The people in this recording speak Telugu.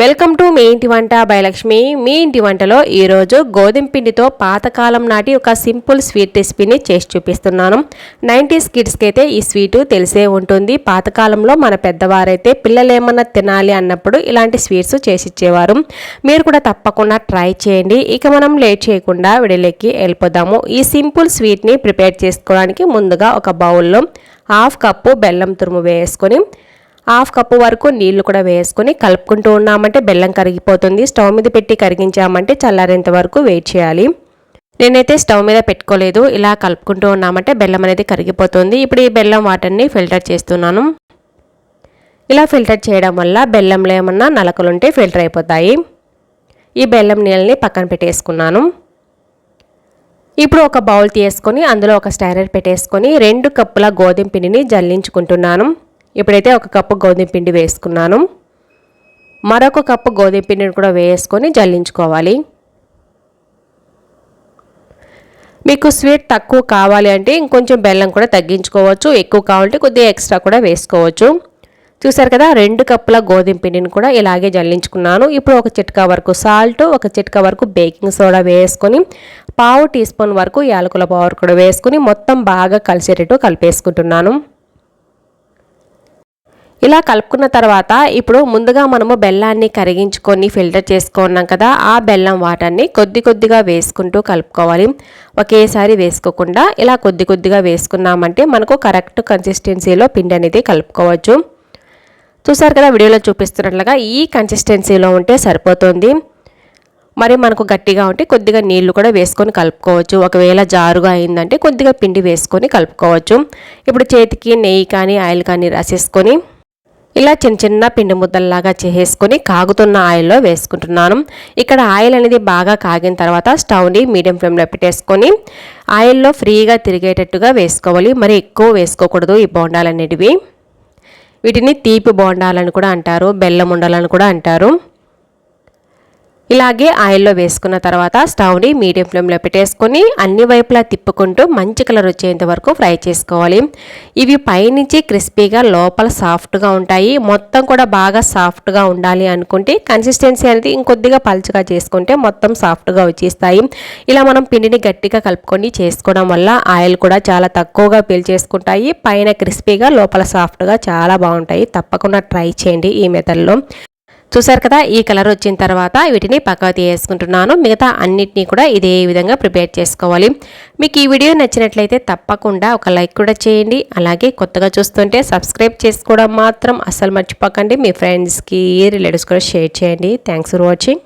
వెల్కమ్ టు మీ ఇంటి వంట బయలక్ష్మి. మీ ఇంటి వంటలో ఈరోజు గోధుమ పిండితో పాతకాలం నాటి ఒక సింపుల్ స్వీట్ రెసిపీని చేసి చూపిస్తున్నాను. నైంటీస్ కిడ్స్కి అయితే ఈ స్వీటు తెలిసే ఉంటుంది. పాతకాలంలో మన పెద్దవారైతే పిల్లలు ఏమన్నా తినాలి అన్నప్పుడు ఇలాంటి స్వీట్స్ చేసి ఇచ్చేవారు మీరు కూడా తప్పకుండా ట్రై చేయండి. ఇక మనం లేట్ చేయకుండా విడలెక్కి వెళ్ళిపోదాము. ఈ సింపుల్ స్వీట్ని ప్రిపేర్ చేసుకోవడానికి ముందుగా ఒక బౌల్లో హాఫ్ కప్పు బెల్లం తురుము వేసుకొని హాఫ్ కప్పు వరకు నీళ్ళు కూడా వేసుకుని కలుపుకుంటూ ఉన్నామంటే బెల్లం కరిగిపోతుంది. స్టవ్ మీద పెట్టి కరిగించామంటే చల్లారేంత వరకు వెయిట్ చేయాలి. నేనైతే స్టవ్ మీద పెట్టుకోలేదు. ఇలా కలుపుకుంటూ ఉన్నామంటే బెల్లం అనేది కరిగిపోతుంది. ఇప్పుడు ఈ బెల్లం వాటర్ని ఫిల్టర్ చేస్తున్నాను. ఇలా ఫిల్టర్ చేయడం వల్ల బెల్లంలో ఏమన్నా నలకలుంటే ఫిల్టర్ అయిపోతాయి. ఈ బెల్లం నీళ్ళని పక్కన పెట్టేసుకున్నాను. ఇప్పుడు ఒక బౌల్ తీసుకొని అందులో ఒక స్టైరర్ పెట్టేసుకొని రెండు కప్పుల గోధుమ పిండిని జల్లించుకుంటున్నాను. ఇప్పుడైతే ఒక కప్పు గోధుమ పిండి వేసుకున్నాను. మరొక కప్పు గోధుమ పిండిని కూడా వేసుకొని జల్లించుకోవాలి. మీకు స్వీట్ తక్కువ కావాలి అంటే ఇంకొంచెం బెల్లం కూడా తగ్గించుకోవచ్చు. ఎక్కువ కావాలంటే కొద్దిగా ఎక్స్ట్రా కూడా వేసుకోవచ్చు. చూసారు కదా రెండు కప్పుల గోధుమ పిండిని కూడా ఇలాగే జల్లించుకున్నాను. ఇప్పుడు ఒక చిట్కా వరకు సాల్ట్ ఒక చిట్కా వరకు బేకింగ్ సోడా వేసుకొని పావు టీ స్పూన్ వరకు యాలకుల పౌడర్ కూడా వేసుకొని మొత్తం బాగా కలిసేటట్టు కలిపేసుకుంటున్నాను. ఇలా కలుపుకున్న తర్వాత ఇప్పుడు ముందుగా మనము బెల్లాన్ని కరిగించుకొని ఫిల్టర్ చేసుకున్నాం కదా ఆ బెల్లం వాటర్ని కొద్ది కొద్దిగా వేసుకుంటూ కలుపుకోవాలి. ఒకేసారి వేసుకోకుండా ఇలా కొద్ది కొద్దిగా వేసుకున్నామంటే మనకు కరెక్ట్ కన్సిస్టెన్సీలో పిండి అనేది కలుపుకోవచ్చు. చూసారు కదా వీడియోలో చూపిస్తున్నట్లుగా ఈ కన్సిస్టెన్సీలో ఉంటే సరిపోతుంది. మరి మనకు గట్టిగా ఉంటే కొద్దిగా నీళ్ళు కూడా వేసుకొని కలుపుకోవచ్చు. ఒకవేళ జారుగా అయిందంటే కొద్దిగా పిండి వేసుకొని కలుపుకోవచ్చు. ఇప్పుడు చేతికి నెయ్యి కానీ ఆయిల్ కానీ రాసేసుకొని ఇలా చిన్న చిన్న పిండి ముద్దల్లాగా చేసేసుకొని కాగుతున్న ఆయిల్లో వేసుకుంటున్నాను. ఇక్కడ ఆయిల్ అనేది బాగా కాగిన తర్వాత స్టవ్ని మీడియం ఫ్లేమ్లో పెట్టేసుకొని ఆయిల్లో ఫ్రీగా తిరిగేటట్టుగా వేసుకోవాలి. మరి ఎక్కువ వేసుకోకూడదు ఈ బోండాలు అనేటివి వీటిని తీపి బోండాలని కూడా అంటారు బెల్లం ఉండాలని కూడా అంటారు. ఇలాగే ఆయిల్లో వేసుకున్న తర్వాత స్టవ్ని మీడియం ఫ్లేమ్లో పెట్టేసుకొని అన్ని వైపులా తిప్పుకుంటూ మంచి కలర్ వచ్చేంత వరకు ఫ్రై చేసుకోవాలి. ఇవి పైనుంచి క్రిస్పీగా లోపల సాఫ్ట్గా ఉంటాయి. మొత్తం కూడా బాగా సాఫ్ట్గా ఉండాలి అనుకుంటే కన్సిస్టెన్సీ అనేది ఇంకొద్దిగా పలుచగా చేసుకుంటే మొత్తం సాఫ్ట్గా వచ్చేస్తాయి. ఇలా మనం పిండిని గట్టిగా కలుపుకొని చేసుకోవడం వల్ల ఆయిల్ కూడా చాలా తక్కువగా పీల్చేసుకుంటాయి. పైన క్రిస్పీగా లోపల సాఫ్ట్గా చాలా బాగుంటాయి. తప్పకుండా ట్రై చేయండి ఈ మెథడ్లో. చూసారు కదా ఈ కలర్ వచ్చిన తర్వాత వీటిని పక్కకు తీసుకుంటున్నాను మిగతా అన్నిటినీ కూడా ఇదే విధంగా ప్రిపేర్ చేసుకోవాలి. మీకు ఈ వీడియో నచ్చినట్లయితే తప్పకుండా ఒక లైక్ కూడా చేయండి. అలాగే కొత్తగా చూస్తుంటే సబ్స్క్రైబ్ చేసుకోవడం మాత్రం అస్సలు మర్చిపోకండి. మీ ఫ్రెండ్స్కి రిలేటివ్స్ కూడా షేర్ చేయండి. Thanks for watching